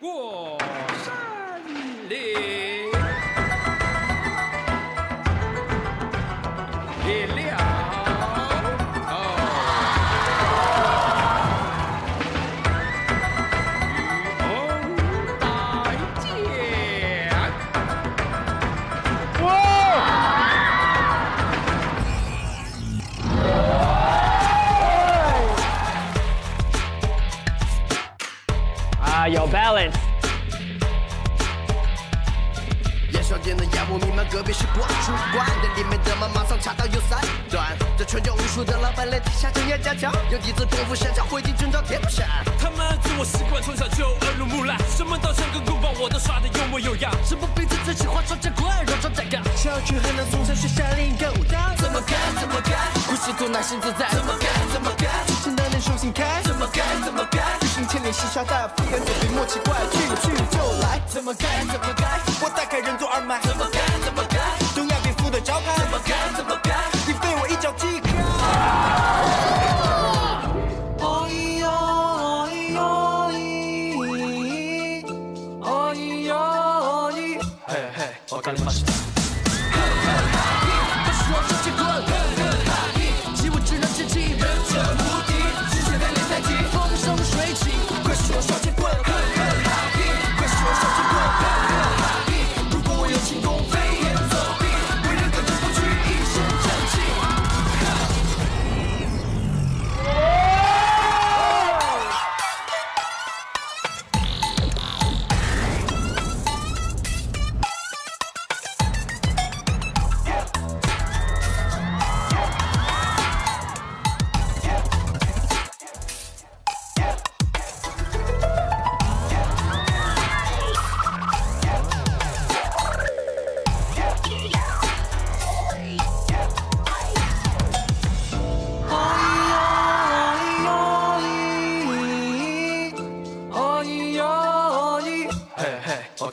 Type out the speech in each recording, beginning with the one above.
过啊，有 balance。燃烧间的烟雾弥漫，隔壁是国术馆，店里面的马马上插到有三段。这全球无数的老板来地下经验加强，用弟子功夫擅长汇集征召铁布衫。他们自我习惯，从小就耳濡目染，什么刀枪跟棍棒我都耍得有模有样。什么鼻子最喜欢双截棍，绕招站岗。小区很难从小学下令狗当，怎么干怎么干，故事多耐心自在，怎么干怎么干，之前的人手心开，怎么干怎么干，巨星千年西沙大，敷衍嘴笔莫奇怪，去去就来，怎么干怎么干，我大开？人多二脉，怎么干怎么干，东亚病夫的招牌，怎么干怎么干，你被我一脚踢开。哦咿哟哦咿哟咿，哦咿哟哦咿，嘿嘿，我干你妈是。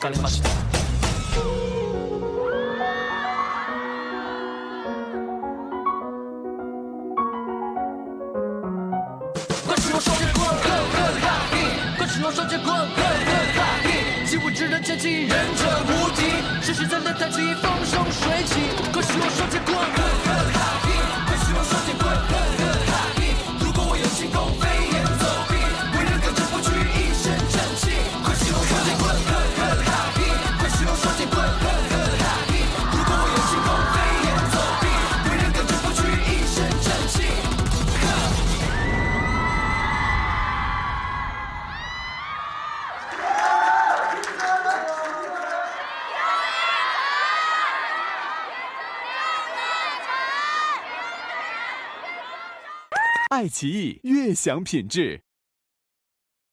嘿，我干你妈是。快使用双截棍，呵呵哈嘿！快使用双截棍，呵呵哈嘿！习武之人剑气，忍者无敌，只需三练太极，风生水起。快使爱奇艺悦享品质。